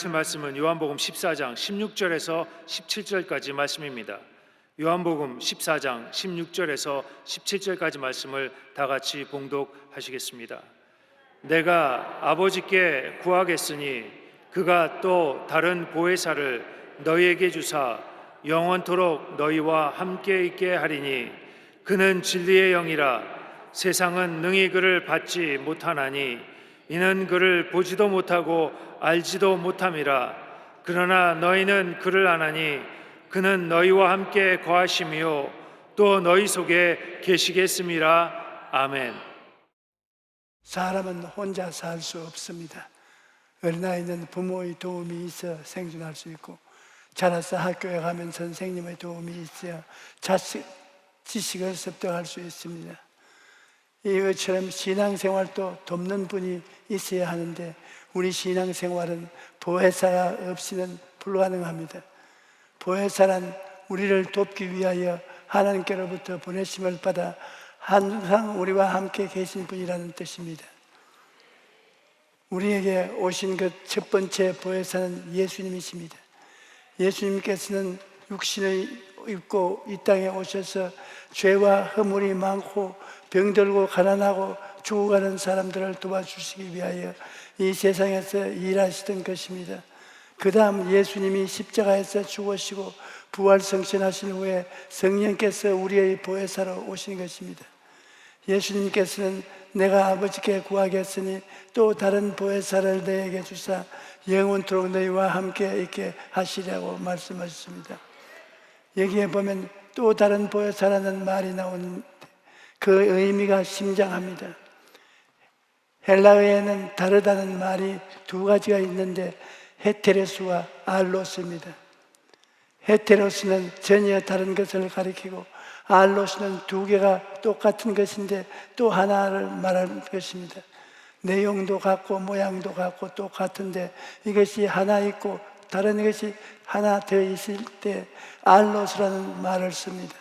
하실 말씀은 요한복음 14장 16절에서 17절까지 말씀입니다. 요한복음 14장 16절에서 17절까지 말씀을 다 같이 봉독하시겠습니다. 내가 아버지께 구하겠으니 그가 또 다른 보혜사를 너희에게 주사 영원토록 너희와 함께 있게 하리니 그는 진리의 영이라 세상은 능히 그를 받지 못하나니 이는 그를 보지도 못하고 알지도 못함이라 그러나 너희는 그를 아나니 그는 너희와 함께 거하심이요 또 너희 속에 계시겠음이라 아멘. 사람은 혼자 살 수 없습니다. 어린아이는 부모의 도움이 있어 생존할 수 있고 자라서 학교에 가면 선생님의 도움이 있어야 자식, 지식을 습득할 수 있습니다. 이것처럼 신앙생활도 돕는 분이 있어야 하는데 우리 신앙생활은 보혜사가 없이는 불가능합니다. 보혜사란 우리를 돕기 위하여 하나님께로부터 보내심을 받아 항상 우리와 함께 계신 분이라는 뜻입니다. 우리에게 오신 그 첫 번째 보혜사는 예수님이십니다. 예수님께서는 육신을 입고 이 땅에 오셔서 죄와 허물이 많고 병들고 가난하고 죽어가는 사람들을 도와주시기 위하여 이 세상에서 일하시던 것입니다. 그 다음 예수님이 십자가에서 죽으시고 부활성신하신 후에 성령께서 우리의 보혜사로 오신 것입니다. 예수님께서는 내가 아버지께 구하겠으니 또 다른 보혜사를 너에게 주사 영원토록 너희와 함께 있게 하시라고 말씀하셨습니다. 여기에 보면 또 다른 보혜사라는 말이 나오는데 그 의미가 심장합니다. 헬라어에는 다르다는 말이 두 가지가 있는데 헤테레스와 알로스입니다. 헤테로스는 전혀 다른 것을 가리키고 알로스는 두 개가 똑같은 것인데 또 하나를 말하는 것입니다. 내용도 같고 모양도 같고 똑같은데 이것이 하나 있고 다른 것이 하나 되어 있을 때 알로스라는 말을 씁니다.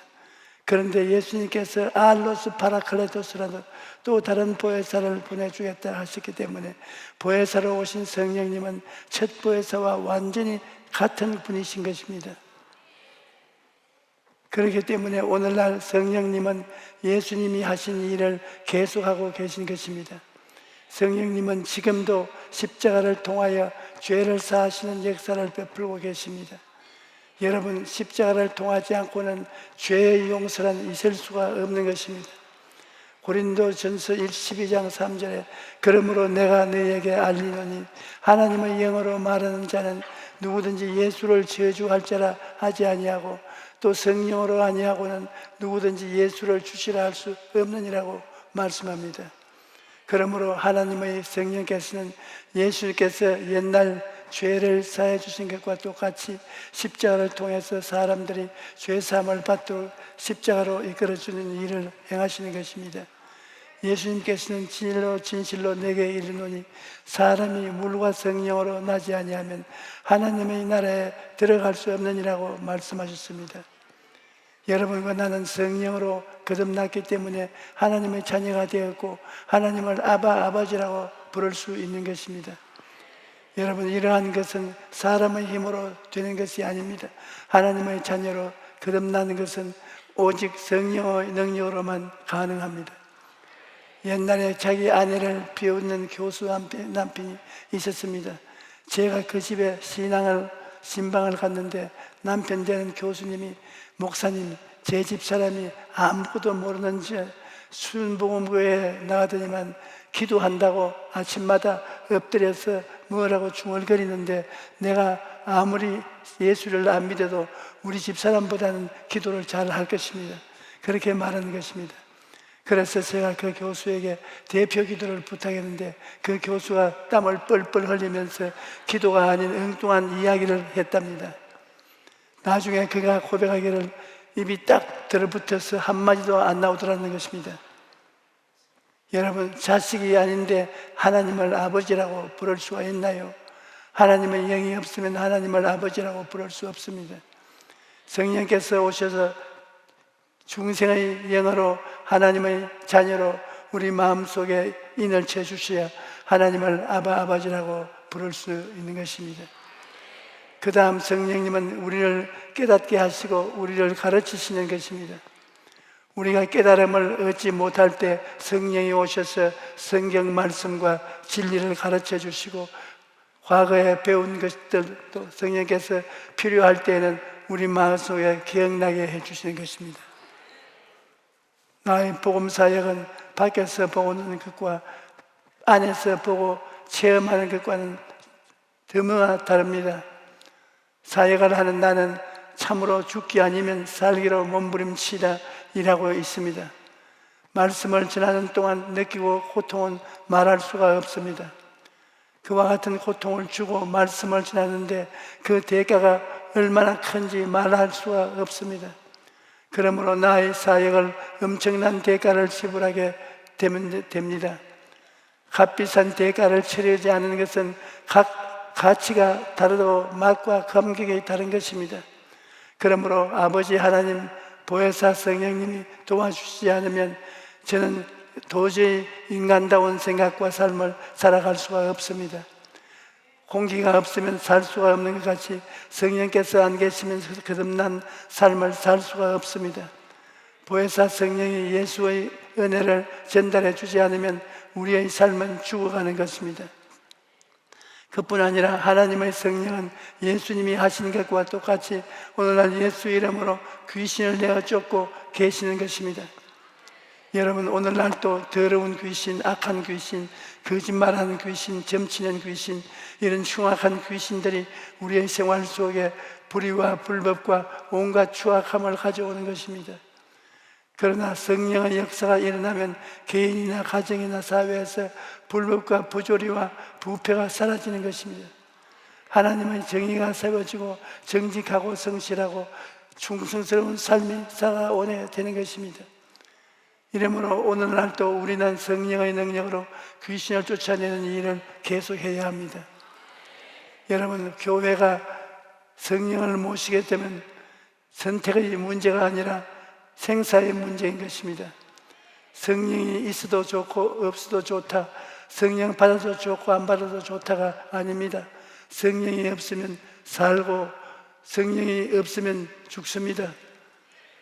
그런데 예수님께서 알로스 파라클레토스라는 또 다른 보혜사를 보내주겠다 하셨기 때문에 보혜사로 오신 성령님은 첫 보혜사와 완전히 같은 분이신 것입니다. 그렇기 때문에 오늘날 성령님은 예수님이 하신 일을 계속하고 계신 것입니다. 성령님은 지금도 십자가를 통하여 죄를 사하시는 역사를 베풀고 계십니다. 여러분, 십자가를 통하지 않고는 죄의 용서란 있을 수가 없는 것입니다. 고린도 전서 12장 3절에 그러므로 내가 너에게 알리노니 하나님의 영어로 말하는 자는 누구든지 예수를 저주할 자라 하지 아니하고 또 성령으로 아니하고는 누구든지 예수를 주시라 할 수 없느니라고 말씀합니다. 그러므로 하나님의 성령께서는 예수께서 옛날 죄를 사해 주신 것과 똑같이 십자가를 통해서 사람들이 죄 사함을 받도록 십자가로 이끌어 주는 일을 행하시는 것입니다. 예수님께서는 진실로 진실로 내게 이르노니 사람이 물과 성령으로 나지 아니하면 하나님의 나라에 들어갈 수 없느니라고 말씀하셨습니다. 여러분과 나는 성령으로 거듭났기 때문에 하나님의 자녀가 되었고 하나님을 아바 아버지라고 부를 수 있는 것입니다. 여러분 이러한 것은 사람의 힘으로 되는 것이 아닙니다. 하나님의 자녀로 거듭나는 것은 오직 성령의 능력으로만 가능합니다. 옛날에 자기 아내를 비웃는 교수 남편이 있었습니다. 제가 그 집에 신앙을 신방을 갔는데 남편 되는 교수님이 목사님 제 집 사람이 아무것도 모르는 지 순복음교회에 나가더니만 기도한다고 아침마다 엎드려서 뭐라고 중얼거리는데 내가 아무리 예수를 안 믿어도 우리 집 사람보다는 기도를 잘 할 것입니다. 그렇게 말하는 것입니다. 그래서 제가 그 교수에게 대표 기도를 부탁했는데 그 교수가 땀을 뻘뻘 흘리면서 기도가 아닌 엉뚱한 이야기를 했답니다. 나중에 그가 고백하기를 입이 딱 들어붙어서 한마디도 안 나오더라는 것입니다. 여러분, 자식이 아닌데 하나님을 아버지라고 부를 수가 있나요? 하나님의 영이 없으면 하나님을 아버지라고 부를 수 없습니다. 성령께서 오셔서 중생의 영어로 하나님의 자녀로 우리 마음속에 인을 쳐 주셔야 하나님을 아바 아버지라고 부를 수 있는 것입니다. 그 다음 성령님은 우리를 깨닫게 하시고 우리를 가르치시는 것입니다. 우리가 깨달음을 얻지 못할 때 성령이 오셔서 성경 말씀과 진리를 가르쳐 주시고 과거에 배운 것들도 성령께서 필요할 때에는 우리 마음속에 기억나게 해 주시는 것입니다. 나의 복음 사역은 밖에서 보는 것과 안에서 보고 체험하는 것과는 드무가 다릅니다. 사역을 하는 나는 참으로 죽기 아니면 살기로 몸부림치다 일하고 있습니다. 말씀을 전하는 동안 느끼고 고통은 말할 수가 없습니다. 그와 같은 고통을 주고 말씀을 전하는데 그 대가가 얼마나 큰지 말할 수가 없습니다. 그러므로 나의 사역을 엄청난 대가를 지불하게 됩니다. 값비싼 대가를 치르지 않는 것은 각 가치가 다르고 맛과 감격이 다른 것입니다. 그러므로 아버지 하나님 보혜사 성령님이 도와주시지 않으면 저는 도저히 인간다운 생각과 삶을 살아갈 수가 없습니다. 공기가 없으면 살 수가 없는 것 같이 성령께서 안 계시면 거듭난 삶을 살 수가 없습니다. 보혜사 성령이 예수의 은혜를 전달해 주지 않으면 우리의 삶은 죽어가는 것입니다. 그뿐 아니라 하나님의 성령은 예수님이 하신 것과 똑같이 오늘날 예수 이름으로 귀신을 내어 쫓고 계시는 것입니다. 여러분 오늘날 또 더러운 귀신, 악한 귀신, 거짓말하는 귀신, 점치는 귀신 이런 흉악한 귀신들이 우리의 생활 속에 불의와 불법과 온갖 추악함을 가져오는 것입니다. 그러나 성령의 역사가 일어나면 개인이나 가정이나 사회에서 불법과 부조리와 부패가 사라지는 것입니다. 하나님의 정의가 세워지고 정직하고 성실하고 충성스러운 삶이 살아오게 되는 것입니다. 이러므로 오늘날도 우리는 성령의 능력으로 귀신을 쫓아내는 일을 계속해야 합니다. 여러분, 교회가 성령을 모시게 되면 선택의 문제가 아니라 생사의 문제인 것입니다. 성령이 있어도 좋고 없어도 좋다. 성령 받아도 좋고 안 받아도 좋다가 아닙니다. 성령이 없으면 살고 성령이 없으면 죽습니다.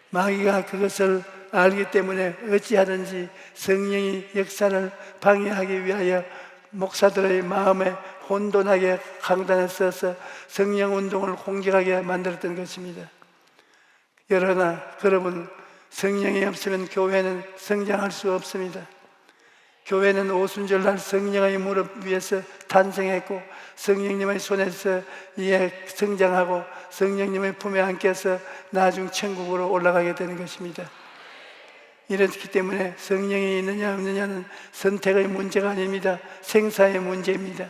마귀가 그것을 알기 때문에 어찌하든지 성령이 역사를 방해하기 위하여 목사들의 마음에 혼돈하게 강단에 써서 성령 운동을 공격하게 만들었던 것입니다. 그러나 여러분 성령이 없으면 교회는 성장할 수 없습니다. 교회는 오순절날 성령의 무릎 위에서 탄생했고 성령님의 손에서 이에 성장하고 성령님의 품에 안겨서 나중 천국으로 올라가게 되는 것입니다. 이렇기 때문에 성령이 있느냐 없느냐는 선택의 문제가 아닙니다. 생사의 문제입니다.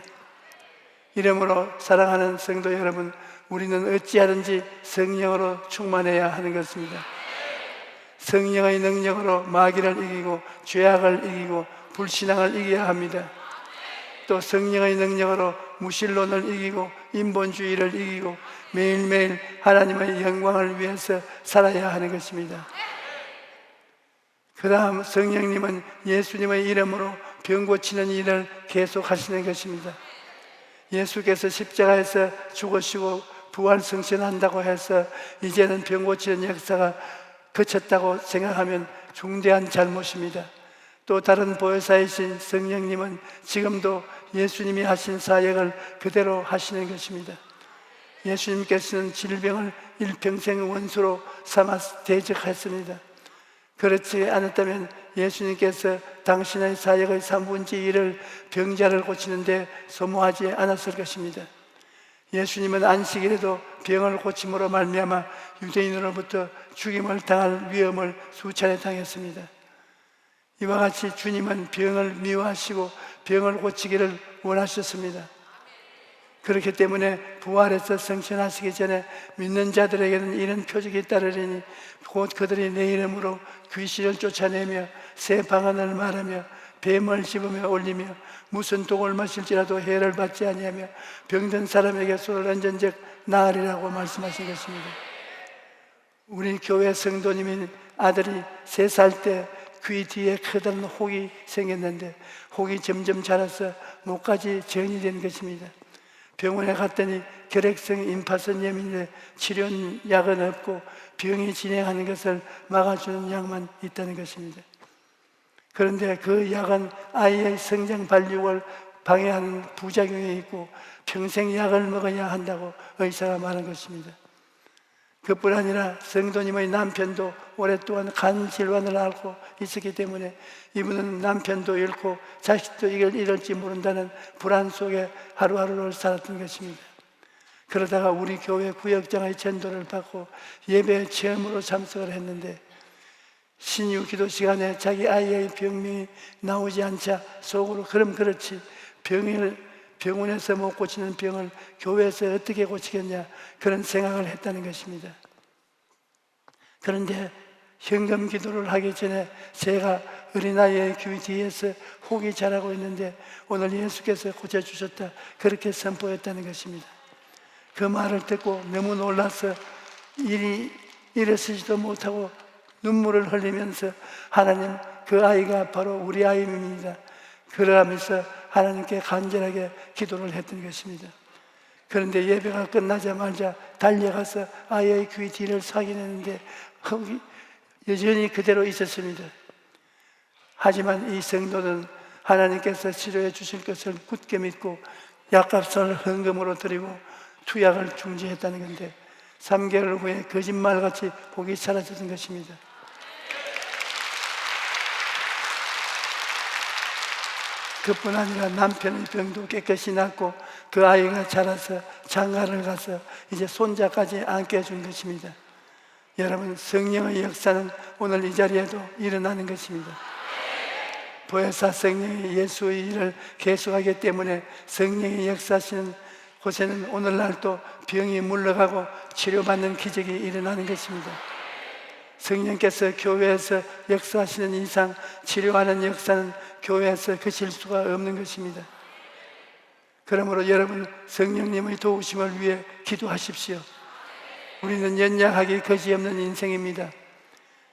이러므로 사랑하는 성도 여러분, 우리는 어찌하든지 성령으로 충만해야 하는 것입니다. 성령의 능력으로 마귀를 이기고 죄악을 이기고 불신앙을 이겨야 합니다. 또 성령의 능력으로 무신론을 이기고 인본주의를 이기고 매일매일 하나님의 영광을 위해서 살아야 하는 것입니다. 그 다음 성령님은 예수님의 이름으로 병 고치는 일을 계속 하시는 것입니다. 예수께서 십자가에서 죽으시고 부활 성신한다고 해서 이제는 병 고치는 역사가 그쳤다고 생각하면 중대한 잘못입니다. 또 다른 보혜사이신 성령님은 지금도 예수님이 하신 사역을 그대로 하시는 것입니다. 예수님께서는 질병을 일평생 원수로 삼아 대적했습니다. 그렇지 않았다면 예수님께서 당신의 사역의 3분의 1을 병자를 고치는데 소모하지 않았을 것입니다. 예수님은 안식일에도 병을 고침으로 말미암아 유대인으로부터 죽임을 당할 위험을 수차례 당했습니다. 이와 같이 주님은 병을 미워하시고 병을 고치기를 원하셨습니다. 그렇기 때문에 부활해서 성천하시기 전에 믿는 자들에게는 이런 표적이 따르리니 곧 그들이 내 이름으로 귀신을 쫓아내며 새 방언을 말하며 뱀을 집으며 올리며 무슨 독을 마실지라도 해를 받지 아니하며 병든 사람에게 손을 얹은 즉 나으리라고 말씀하신 것입니다. 우리 교회 성도님인 아들이 세 살 때 귀 뒤에 크던 혹이 생겼는데 혹이 점점 자라서 목까지 전이 된 것입니다. 병원에 갔더니 결핵성 임파선 염인데 치료약은 없고 병이 진행하는 것을 막아주는 약만 있다는 것입니다. 그런데 그 약은 아이의 성장 발육을 방해하는 부작용이 있고 평생 약을 먹어야 한다고 의사가 말한 것입니다. 그뿐 아니라 성도님의 남편도 오랫동안 간 질환을 앓고 있었기 때문에 이분은 남편도 잃고 자식도 이걸 잃을지 모른다는 불안 속에 하루하루를 살았던 것입니다. 그러다가 우리 교회 구역장의 전도를 받고 예배 체험으로 참석을 했는데 신유 기도 시간에 자기 아이의 병명이 나오지 않자 속으로 그럼 그렇지 병을 병원에서 못 고치는 병을 교회에서 어떻게 고치겠냐 그런 생각을 했다는 것입니다. 그런데 현금 기도를 하기 전에 제가 어린아이의 귀 뒤에서 혹이 자라고 있는데 오늘 예수께서 고쳐주셨다 그렇게 선포했다는 것입니다. 그 말을 듣고 너무 놀라서 일이 일어서지도 못하고 눈물을 흘리면서 하나님 그 아이가 바로 우리 아이입니다. 그러면서 하나님께 간절하게 기도를 했던 것입니다. 그런데 예배가 끝나자마자 달려가서 아이의 귀 뒤를 확인했는데 거기 여전히 그대로 있었습니다. 하지만 이 성도는 하나님께서 치료해 주실 것을 굳게 믿고 약값을 헌금으로 드리고 투약을 중지했다는 건데 3개월 후에 거짓말같이 복이 사라졌던 것입니다. 그뿐 아니라 남편의 병도 깨끗이 낫고 그 아이가 자라서 장가를 가서 이제 손자까지 안게 해준 것입니다. 여러분 성령의 역사는 오늘 이 자리에도 일어나는 것입니다. 보혜사 성령이 예수의 일을 계속하기 때문에 성령의 역사하시는 곳에는 오늘날도 병이 물러가고 치료받는 기적이 일어나는 것입니다. 성령께서 교회에서 역사하시는 이상 치료하는 역사는 교회에서 그칠 수가 없는 것입니다. 그러므로 여러분 성령님의 도우심을 위해 기도하십시오. 우리는 연약하기 거지없는 인생입니다.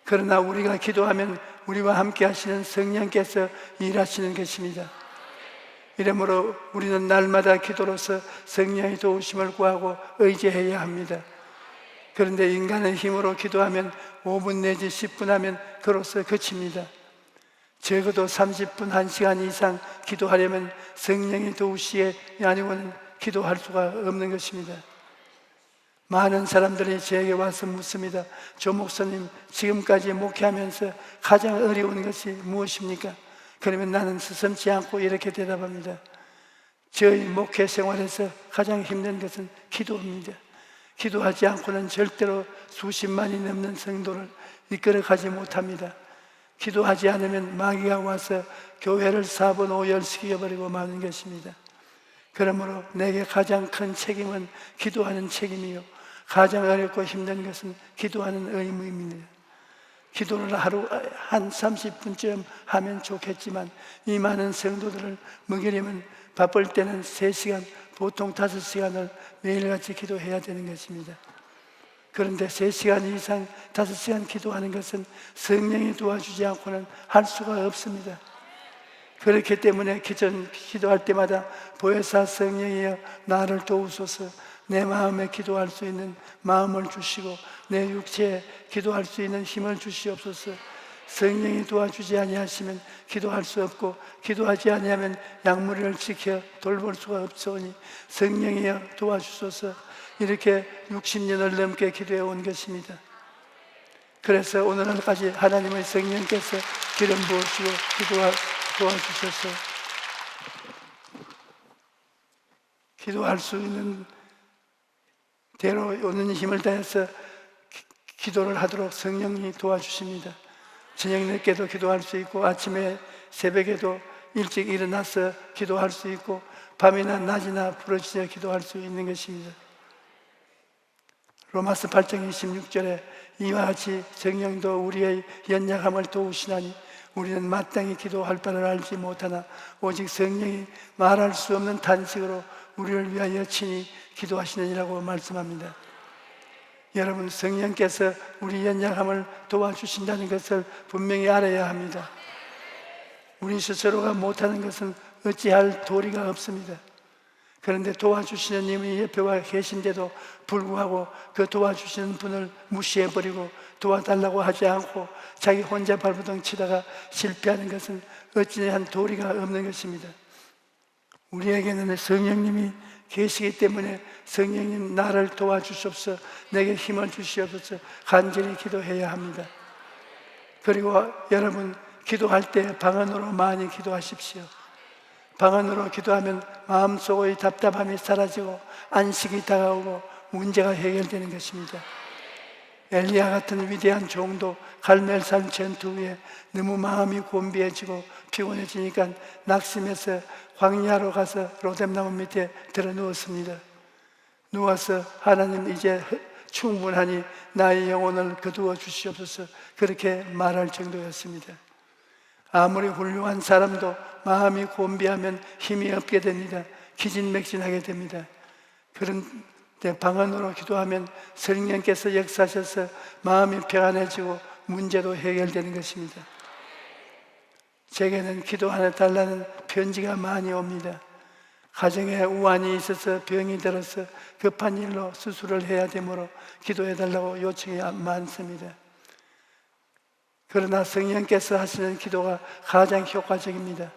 그러나 우리가 기도하면 우리와 함께 하시는 성령께서 일하시는 것입니다. 이러므로 우리는 날마다 기도로서 성령의 도우심을 구하고 의지해야 합니다. 그런데 인간의 힘으로 기도하면 5분 내지 10분 하면 그로써 그칩니다. 적어도 30분, 1시간 이상 기도하려면 성령의 도우시에 아니고는 기도할 수가 없는 것입니다. 많은 사람들이 제게 와서 묻습니다. 조 목사님, 지금까지 목회하면서 가장 어려운 것이 무엇입니까? 그러면 나는 스스럼지 않고 이렇게 대답합니다. 저희 목회 생활에서 가장 힘든 것은 기도입니다. 기도하지 않고는 절대로 수십만이 넘는 성도를 이끌어 가지 못합니다. 기도하지 않으면 마귀가 와서 교회를 사분 오열시켜버리고 마는 것입니다. 그러므로 내게 가장 큰 책임은 기도하는 책임이요. 가장 어렵고 힘든 것은 기도하는 의무입니다. 기도를 하루 한 30분쯤 하면 좋겠지만 이 많은 성도들을 먹이려면 바쁠 때는 3시간, 보통 5시간을 매일같이 기도해야 되는 것입니다. 그런데 3시간 이상, 5시간 기도하는 것은 성령이 도와주지 않고는 할 수가 없습니다. 그렇기 때문에 기전 기도할 때마다 보혜사 성령이여 나를 도우소서 내 마음에 기도할 수 있는 마음을 주시고 내 육체에 기도할 수 있는 힘을 주시옵소서. 성령이 도와주지 아니하시면 기도할 수 없고 기도하지 아니하면 약물을 지켜 돌볼 수가 없으니 성령이여 도와주소서. 이렇게 60년을 넘게 기도해 온 것입니다. 그래서 오늘날까지 하나님의 성령께서 기름 부으시고 기도하, 도와주셔서 기도할 수 있는 대로 오는 힘을 다해서 기- 기도를 하도록 성령이 도와주십니다. 저녁 늦게도 기도할 수 있고 아침에 새벽에도 일찍 일어나서 기도할 수 있고 밤이나 낮이나 부르짖어 기도할 수 있는 것입니다. 로마서 8장 26절에 이와 같이 성령도 우리의 연약함을 도우시나니 우리는 마땅히 기도할 바를 알지 못하나 오직 성령이 말할 수 없는 탄식으로 우리를 위하여 친히 기도하시느니라고 말씀합니다. 여러분 성령께서 우리 연약함을 도와주신다는 것을 분명히 알아야 합니다. 우리 스스로가 못하는 것은 어찌할 도리가 없습니다. 그런데 도와주시는 님이 옆에 와 계신데도 불구하고 그 도와주시는 분을 무시해버리고 도와달라고 하지 않고 자기 혼자 발버둥 치다가 실패하는 것은 어찌한 도리가 없는 것입니다. 우리에게는 성령님이 계시기 때문에 성령님 나를 도와주시옵소서 내게 힘을 주시옵소서 간절히 기도해야 합니다. 그리고 여러분 기도할 때 방언으로 많이 기도하십시오. 방언으로 기도하면 마음속의 답답함이 사라지고 안식이 다가오고 문제가 해결되는 것입니다. 엘리야 같은 위대한 종도 갈멜산 전투 후에 너무 마음이 곤비해지고 피곤해지니까 낙심해서 광야로 가서 로뎀나무 밑에 들어 누웠습니다. 누워서 하나님 이제 충분하니 나의 영혼을 거두어 주시옵소서 그렇게 말할 정도였습니다. 아무리 훌륭한 사람도 마음이 곤비하면 힘이 없게 됩니다. 기진맥진하게 됩니다. 그런데 방언으로 기도하면 성령께서 역사하셔서 마음이 평안해지고 문제도 해결되는 것입니다. 제게는 기도 하나 달라는 편지가 많이 옵니다. 가정에 우환이 있어서 병이 들어서 급한 일로 수술을 해야 되므로 기도해 달라고 요청이 많습니다. 그러나 성령께서 하시는 기도가 가장 효과적입니다.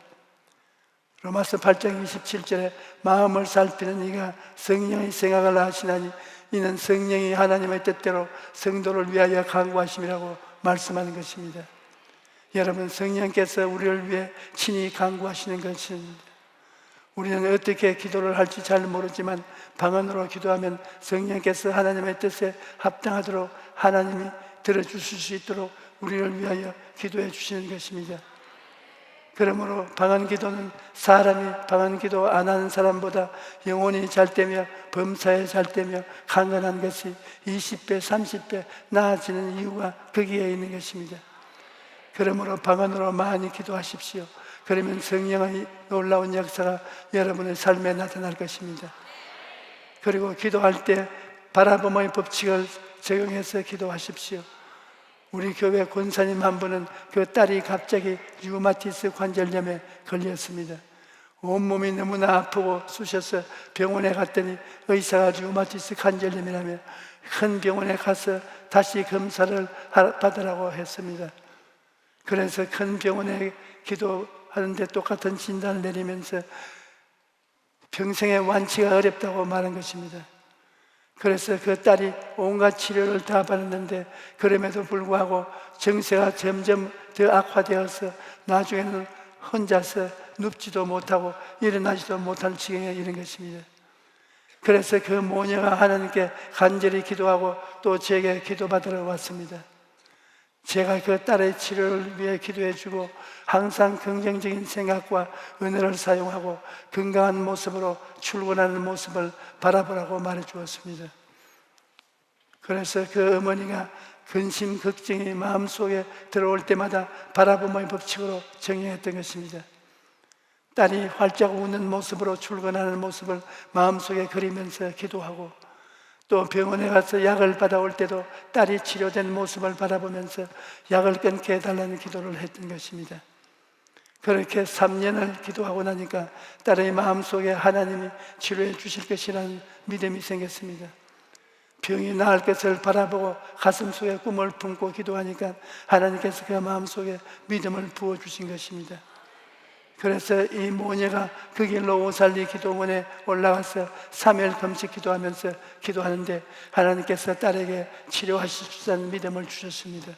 로마서 8장 27절에 마음을 살피는 이가 성령의 생각을 하시나니 이는 성령이 하나님의 뜻대로 성도를 위하여 강구하심이라고 말씀하는 것입니다. 여러분 성령께서 우리를 위해 친히 강구하시는 것입니다. 우리는 어떻게 기도를 할지 잘 모르지만 방언으로 기도하면 성령께서 하나님의 뜻에 합당하도록 하나님이 들어주실 수 있도록 우리를 위하여 기도해 주시는 것입니다. 그러므로 방언 기도는 사람이 방언 기도 안 하는 사람보다 영혼이 잘 되며 범사에 잘 되며 강건한 것이 20배, 30배 나아지는 이유가 거기에 있는 것입니다. 그러므로 방언으로 많이 기도하십시오. 그러면 성령의 놀라운 역사가 여러분의 삶에 나타날 것입니다. 그리고 기도할 때 바라봄의 법칙을 적용해서 기도하십시오. 우리 교회 권사님 한 분은 그 딸이 갑자기 류마티스 관절염에 걸렸습니다. 온몸이 너무나 아프고 쑤셔서 병원에 갔더니 의사가 류마티스 관절염이라며 큰 병원에 가서 다시 검사를 받으라고 했습니다. 그래서 큰 병원에 기도하는데 똑같은 진단을 내리면서 평생의 완치가 어렵다고 말한 것입니다. 그래서 그 딸이 온갖 치료를 다 받았는데 그럼에도 불구하고 정세가 점점 더 악화되어서 나중에는 혼자서 눕지도 못하고 일어나지도 못한 지경에 이른 것입니다. 그래서 그 모녀가 하나님께 간절히 기도하고 또 제게 기도받으러 왔습니다. 제가 그 딸의 치료를 위해 기도해 주고 항상 긍정적인 생각과 은혜를 사용하고 건강한 모습으로 출근하는 모습을 바라보라고 말해 주었습니다. 그래서 그 어머니가 근심, 걱정이 마음속에 들어올 때마다 바라봄의 법칙으로 정리했던 것입니다. 딸이 활짝 웃는 모습으로 출근하는 모습을 마음속에 그리면서 기도하고 또 병원에 가서 약을 받아올 때도 딸이 치료된 모습을 바라보면서 약을 끊게 해달라는 기도를 했던 것입니다. 그렇게 3년을 기도하고 나니까 딸의 마음속에 하나님이 치료해 주실 것이라는 믿음이 생겼습니다. 병이 나을 것을 바라보고 가슴 속에 꿈을 품고 기도하니까 하나님께서 그 마음속에 믿음을 부어주신 것입니다. 그래서 이 모녀가 그 길로 오살리 기도원에 올라가서 3일 금식 기도하면서 기도하는데 하나님께서 딸에게 치료하실 수 있는 믿음을 주셨습니다.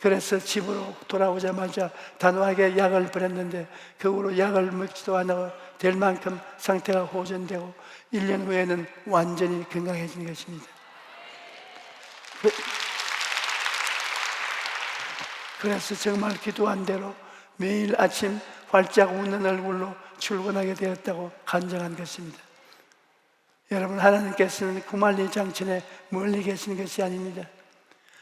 그래서 집으로 돌아오자마자 단호하게 약을 버렸는데 그 후로 약을 먹지도 않아 될 만큼 상태가 호전되고 1년 후에는 완전히 건강해진 것입니다. 그- 그래서 정말 기도한 대로 매일 아침 활짝 웃는 얼굴로 출근하게 되었다고 간증한 것입니다. 여러분, 하나님께서는 구말리 장천에 멀리 계신 것이 아닙니다.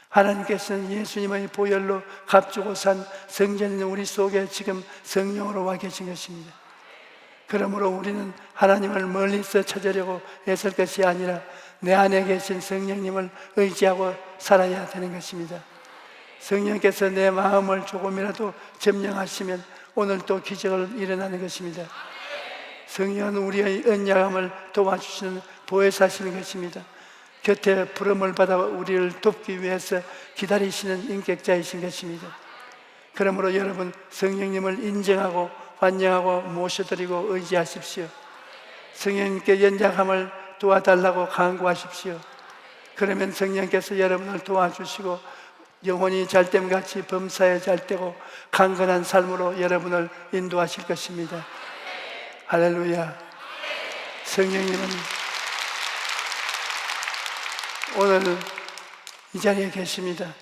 하나님께서는 예수님의 보혈로 값주고 산 성전인 우리 속에 지금 성령으로 와 계신 것입니다. 그러므로 우리는 하나님을 멀리서 찾으려고 애쓸 것이 아니라 내 안에 계신 성령님을 의지하고 살아야 되는 것입니다. 성령께서 내 마음을 조금이라도 점령하시면 오늘 또 기적을 일어나는 것입니다. 성령은 우리의 언약함을 도와주시는 보혜사시는 것입니다. 곁에 부름을 받아 우리를 돕기 위해서 기다리시는 인격자이신 것입니다. 그러므로 여러분 성령님을 인정하고 환영하고 모셔드리고 의지하십시오. 성령님께 연약함을 도와달라고 간구하십시오. 그러면 성령께서 여러분을 도와주시고 영혼이 잘됨 같이 범사에 잘되고 강건한 삶으로 여러분을 인도하실 것입니다. 할렐루야. 성령님은 오늘 이 자리에 계십니다.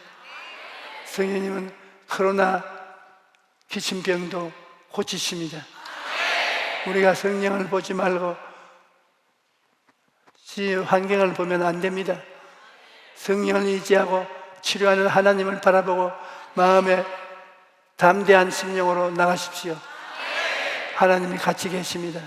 성령님은 코로나 기침병도 고치십니다. 우리가 성령을 보지 말고 시 환경을 보면 안 됩니다. 성령을 의지하고 치료하는 하나님을 바라보고 마음에 담대한 심령으로 나가십시오. 하나님이 같이 계십니다.